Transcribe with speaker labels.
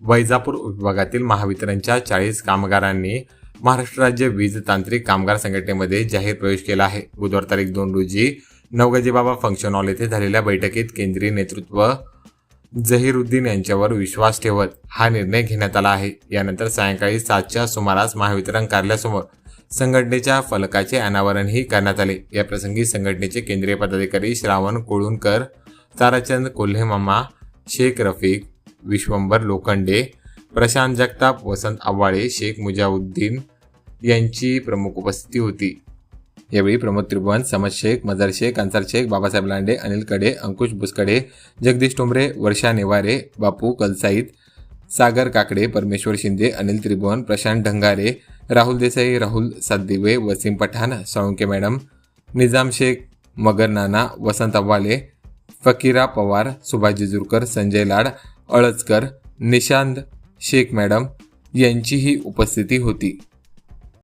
Speaker 1: वैजापूर विभागातील महावितरणच्या चाळीस कामगारांनी महाराष्ट्र राज्य वीज तांत्रिक कामगार संघटनेमध्ये जाहीर प्रवेश केला आहे. बुधवार तारीख दोन रोजी नवगजेबाबा फंक्शन हॉल येथे झालेल्या बैठकीत केंद्रीय नेतृत्व जहीरुद्दीन यांच्यावर विश्वास ठेवत हा निर्णय घेण्यात आला आहे. यानंतर सायंकाळी सातच्या सुमारास महावितरण कार्यालयासमोर संघटनेच्या फलकाचे अनावरणही करण्यात आले. याप्रसंगी संघटनेचे केंद्रीय पदाधिकारी श्रावण कोळुणकर ताराचंद कोल्हेमामा शेख रफीक विश्वंभर लोखंडे प्रशांत जगताप वसंत आव्हाळे शेख मुजाउद्दीन यांची प्रमुख उपस्थिती होती. यावेळी प्रमोद त्रिभुवन समज शेख मजर शेख अन्सार शेख बाबासाहेब लांडे अनिलकडे अंकुश बुसकडे जगदीश टोंबरे वर्षा नेवारे बापू कलसाईत सागर काकडे परमेश्वर शिंदे अनिल त्रिभुवन प्रशांत ढंगारे राहुल देसाई राहुल सातदिवे वसीम पठाण साळुंके मॅडम निजाम शेख मगर नाना वसंत अव्वाले फकीरा पवार सुभाष जिजुरकर संजय लाड अळजकर निशांत शेख मॅडम यांचीही उपस्थिती होती.